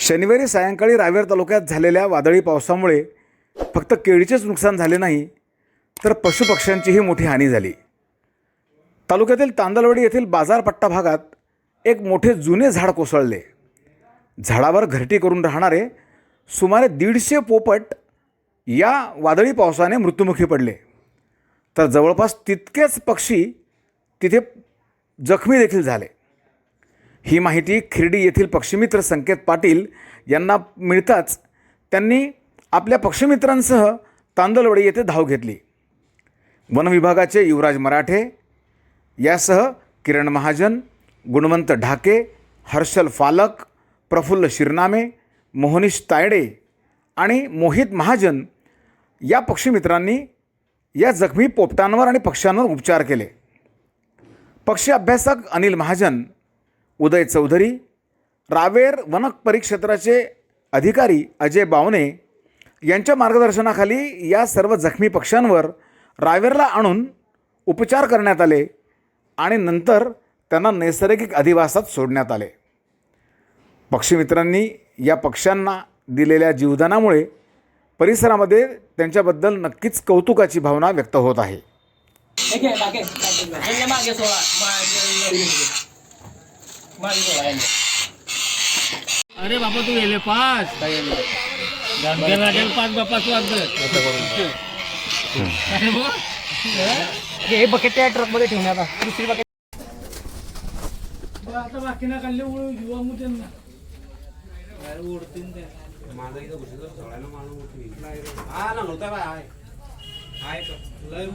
शनिवारी सायंकाळी रावेर तालुक्यात झालेल्या वादळी पावसामुळे फक्त केळीचेच नुकसान झाले नाही तर पशुपक्ष्यांचीही मोठी हानी झाली. तालुक्यातील तांदलवाडी येथील बाजारपट्टा भागात एक मोठे जुने झाड कोसळले. झाडावर घरटी करून राहणारे सुमारे दीडशे पोपट या वादळी पावसाने मृत्युमुखी पडले. तर जवळपास तितकेच पक्षी तिथे जखमी देखील झाले. ही माहिती खिर्डी येथील पक्षीमित्र संकेत पाटील यांना मिळताच त्यांनी आपल्या पक्षीमित्रांसह तांदलवाडी येथे धाव घेतली. वन विभागाचे युवराज मराठे यासह किरण महाजन गुणवंत ढाके हर्षल फालक प्रफुल्ल शिरनामे मोहनीश तायडे आणि मोहित महाजन या पक्षीमित्रांनी या जखमी पोपटांवर आणि पक्ष्यांवर उपचार केले. पक्षी अभ्यासक अनिल महाजन उदय चौधरी रावेर वन परिक्षेत्राचे अधिकारी अजय बावने यांच्या मार्गदर्शनाखाली या सर्व जखमी पक्ष्यांवर रावेरला आणून उपचार करण्यात आले आणि नंतर त्यांना नैसर्गिक अधिवासात सोडण्यात आले. पक्षीमित्रांनी या पक्ष्यांना दिलेल्या जीवदानामुळे परिसरामध्ये त्यांच्याबद्दल नक्कीच कौतुकाची भावना व्यक्त होत आहे. अरे बापा तू गेले पाच पाच बापाच वाजत हे बकेट त्या ट्रकमध्ये ठेवून आता. दुसरी बकेट आता बाकी ना खाल्ले युवा मुते ओढतील त्या माझा इथं बसलं सगळ्यांना माझं मोठी हा ना नव्हता बाय. आहे? लय